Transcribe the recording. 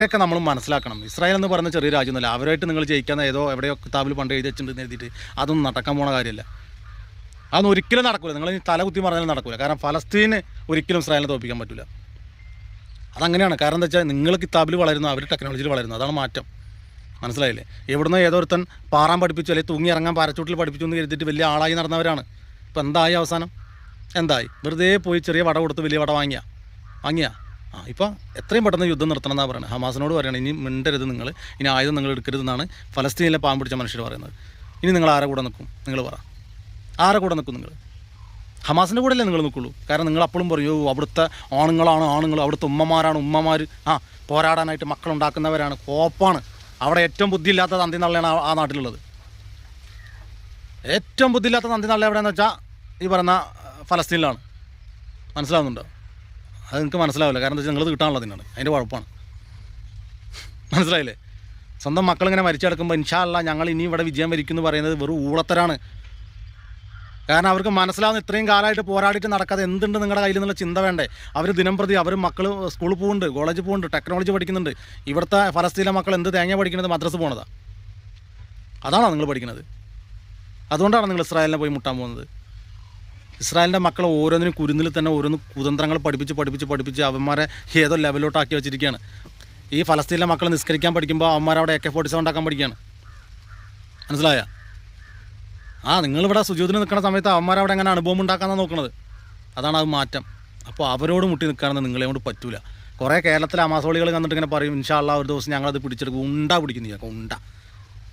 ഇതൊക്കെ നമ്മൾ മനസ്സിലാക്കണം. ഇസ്രായേൽ എന്ന് പറയുന്ന ചെറിയ രാജ്യമൊന്നുമല്ല. അവരായിട്ട് നിങ്ങൾ ജയിക്കാൻ ഏതോ എവിടെയോ കിതാബിൽ പണ്ട് എഴുതി എഴുതിയിട്ട് അതൊന്നും നടക്കാൻ പോണ കാര്യമല്ല. അതൊന്നും ഒരിക്കലും നടക്കില്ല നിങ്ങൾ തല കുത്തി പറഞ്ഞാലും നടക്കില്ല കാരണം ഫലസ്തീന് ഒരിക്കലും ഇസ്രായേലിനെ തോപ്പിക്കാൻ പറ്റില്ല അതങ്ങനെയാണ്. കാരണം എന്താ വെച്ചാൽ നിങ്ങൾ കിതാബിൽ വളരുന്നു അവർ ടെക്നോളജിയിൽ വളരുന്നു. അതാണ് മാറ്റം. മനസ്സിലായില്ലേ? എവിടുന്ന് ഏതോരുത്തൻ പാറാൻ പഠിപ്പിച്ചു അല്ലെങ്കിൽ തൂങ്ങി ഇറങ്ങാൻ പാരച്ചൂട്ടിൽ പഠിപ്പിച്ചു എന്ന് കരുതിയിട്ട് വലിയ ആളായി നടന്നവരാണ്. ഇപ്പം എന്തായി അവസാനം? എന്തായി? വെറുതെ പോയി ചെറിയ വട കൊടുത്ത് വലിയ വട വാങ്ങിയ? വാങ്ങിയ? ആ ഇപ്പോൾ എത്രയും പെട്ടെന്ന് യുദ്ധം നിർത്തണം എന്നാണ് പറയുന്നത് ഹമാസിനോട് പറയുന്നത് ഇനി മിണ്ടരുത് നിങ്ങൾ ഇനി ആയുധം നിങ്ങൾ എടുക്കരുതെന്നാണ് ഫലസ്തീനിലെ പാമ്പ് പിടിച്ച മനുഷ്യർ പറയുന്നത്. ഇനി നിങ്ങൾ ആരെ കൂടെ നിൽക്കും? നിങ്ങൾ പറ. ആരെ കൂടെ നിൽക്കും നിങ്ങൾ? ഹമാസിന്റെ കൂടെ അല്ലേ നിങ്ങൾ നിൽക്കുള്ളൂ. കാരണം നിങ്ങൾ അപ്പോഴും പറയൂ അവിടുത്തെ ആണുങ്ങളാണ് ആണുങ്ങൾ അവിടുത്തെ ഉമ്മമാരാണ് ഉമ്മമാർ ആ പോരാടാനായിട്ട് മക്കളുണ്ടാക്കുന്നവരാണ് കോപ്പാണ്. അവിടെ ഏറ്റവും ബുദ്ധിയില്ലാത്ത തന്തി നള്ളയാണ് ആ- നാട്ടിലുള്ളത്. ഏറ്റവും ബുദ്ധിയില്ലാത്ത തന്തി നള്ള എവിടെയെന്ന് വെച്ചാൽ ഈ പറയുന്ന ഫലസ്തീനിലാണ്. മനസ്സിലാവുന്നുണ്ടോ? അത് നിങ്ങൾക്ക് മനസ്സിലാവില്ല. കാരണം എന്താ വെച്ചാൽ നിങ്ങൾ കിട്ടാനുള്ളതിനാണ് അതിന്റെ കുഴപ്പമാണ് മനസ്സിലായില്ലേ? സ്വന്തം മക്കളിങ്ങനെ മരിച്ചടക്കുമ്പോൾ ഇൻഷാല്ല ഞങ്ങൾ ഇനി ഇവിടെ വിജയം വരിക്കും എന്ന് പറയുന്നത് വെറും ഊളത്തരാണ്. കാരണം അവർക്ക് മനസ്സിലാവുന്ന ഇത്രയും കാലമായിട്ട് പോരാടിയിട്ട് നടക്കാതെ എന്തുണ്ട് നിങ്ങളുടെ കയ്യിൽ നിന്നുള്ള ചിന്ത വേണ്ടേ? അവർ ദിനം പ്രതി അവർ മക്കൾ സ്കൂളിൽ പോകുന്നുണ്ട് കോളേജിൽ പോകുന്നുണ്ട് ടെക്നോളജി പഠിക്കുന്നുണ്ട്. ഇവിടുത്തെ ഫലസ്തീനിലെ മക്കൾ എന്ത് തേങ്ങ പഠിക്കുന്നത് മദ്രസ് പോണതാണ് അതാണോ നിങ്ങൾ പഠിക്കുന്നത്? അതുകൊണ്ടാണ് നിങ്ങൾ ഇസ്രായേലിനെ പോയി മുട്ടാൻ പോകുന്നത്? ഇസ്രായേലിന്റെ മക്കളെ ഓരോന്നിനും കുരുന്നിൽ തന്നെ ഓരോന്ന് കുതന്ത്രങ്ങൾ പഠിപ്പിച്ച് പഠിപ്പിച്ച് പഠിപ്പിച്ച് അവന്മാരെ ഏതോ ലെവലോട്ടാക്കി വെച്ചിരിക്കുകയാണ്. ഈ ഫലസ്തീനിലെ മക്കൾ നിസ്കരിക്കാൻ പഠിക്കുമ്പോൾ അവന്മാരവിടെ എ കെ ഫോർട്ടി സെവൻ ഉണ്ടാക്കാൻ പഠിക്കുകയാണ്. മനസ്സിലായ? ആ നിങ്ങളിവിടെ സുജൂതിന് നിൽക്കുന്ന സമയത്ത് അവന്മാരവിടെ എങ്ങനെ അനുഭവം ഉണ്ടാക്കാന്നാണ് നോക്കുന്നത് അതാണ് അത് മാറ്റം. അപ്പോൾ അവരോട് മുട്ടി നിൽക്കാണെന്ന് നിങ്ങളെ കൊണ്ട് പറ്റൂല. കുറേ കേരളത്തിലെ അമാസോളികൾ കണ്ടിട്ട് ഇങ്ങനെ പറയും ഇൻഷാല്ല ഒരു ദിവസം ഞങ്ങളത് പിടിച്ചെടുക്കും. ഉണ്ട പിടിക്കുന്നു ഞങ്ങൾക്ക് ഉണ്ട.